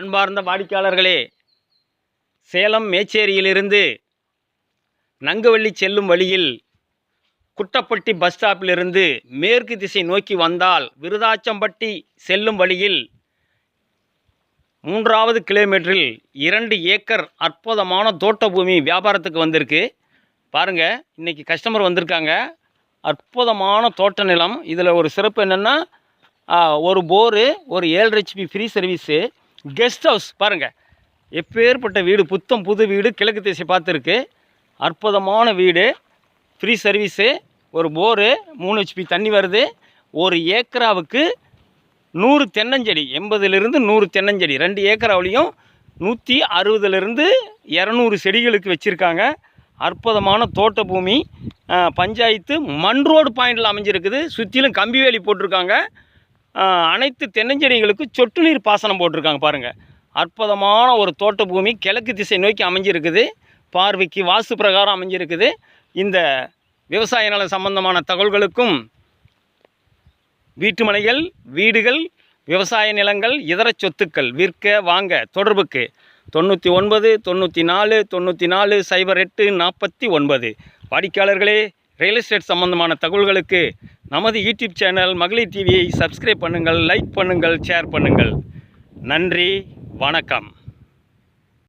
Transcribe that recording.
அன்பார்ந்த வாடிக்கையாளர்களே சேலம் மேச்சேரியிலிருந்து நங்கவள்ளி செல்லும் வழியில் குட்டப்பட்டி பஸ் ஸ்டாப்பிலிருந்து மேற்கு திசை நோக்கி வந்தால் விருதாச்சம்பட்டி செல்லும் வழியில் மூன்றாவது கிலோமீட்டரில் இரண்டு ஏக்கர் அற்புதமான தோட்ட பூமி வியாபாரத்துக்கு வந்திருக்கு. பாருங்கள் இன்றைக்கி கஸ்டமர் வந்திருக்காங்க. அற்புதமான தோட்ட நிலம். இதில் ஒரு சிறப்பு என்னென்னா ஒரு போரு ஒரு ஏழு HP free service guest house பாருங்கள் எப்பேற்பட்ட வீடு புத்தம் புது வீடு கிழக்கு திசை பார்த்துருக்கு. அற்புதமான வீடு. ஃப்ரீ சர்வீஸு ஒரு போரு மூணு ஹெச்பி தண்ணி வருது. ஒரு ஏக்கராவுக்கு நூறு தென்னஞ்செடி எண்பதுலேருந்து நூறு தென்னஞ்செடி ரெண்டு ஏக்கராவிலையும் நூற்றி அறுபதுலேருந்து இரநூறு செடிகளுக்கு வச்சுருக்காங்க. அற்புதமான தோட்ட பூமி பஞ்சாயத்து மண் ரோடு பாயிண்டில் அமைஞ்சிருக்குது. சுற்றிலும் கம்பி வேலி போட்டிருக்காங்க. அனைத்து தென்னஞ்செடிகளுக்கு சொட்டு நீர் பாசனம் போட்டிருக்காங்க பாருங்கள் அற்புதமான ஒரு தோட்ட பூமி கிழக்கு திசை நோக்கி அமைஞ்சிருக்குது. பார்வைக்கு வாஸ்து பிரகாரம் அமைஞ்சிருக்குது. இந்த விவசாய நல சம்பந்தமான தகவல்களுக்கும் வீட்டுமனைகள் வீடுகள் விவசாய நிலங்கள் இதர சொத்துக்கள் விற்க வாங்க தொடர்புக்கு தொண்ணூற்றி ஒன்பது தொண்ணூற்றி நாலு தொண்ணூற்றி நாலு சைபர் எட்டு நாற்பத்தி ஒன்பது. வாடிக்கையாளர்களே ரியல் எஸ்டேட் சம்பந்தமான தகவல்களுக்கு நமது யூடியூப் சேனல் மகளிர் டிவியை சப்ஸ்கிரைப் பண்ணுங்கள் லைக் பண்ணுங்கள் ஷேர் பண்ணுங்கள். நன்றி வணக்கம்.